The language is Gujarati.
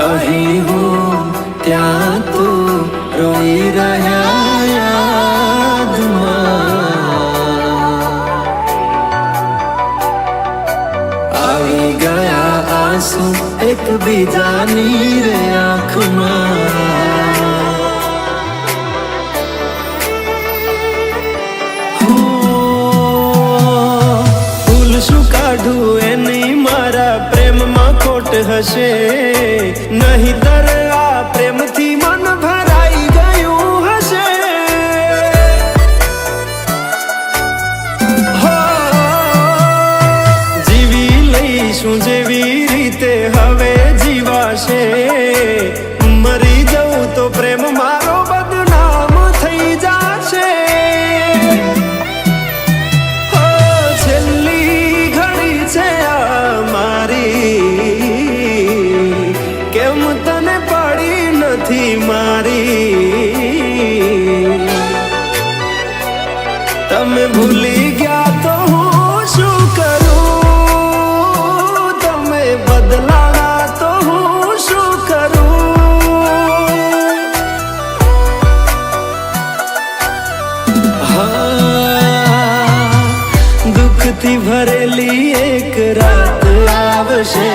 અહીં હું ત્યાં તું રોઈ રહ્યા યાદમાં. આવી ગયા આંસુ એકબીજાની રે આંખમાં. ખોટ હશે. નહીતર આ પ્રેમથી મન ભરાઈ ગયું હશે. જીવી લઈશું જેવી રીતે હવે જીવાશે. मैं भूली गया तो हूँ शू करूँ તમે બદલાણા તો હું શું કરું હા દુઃખથી ભરેલી એક રાત આવશે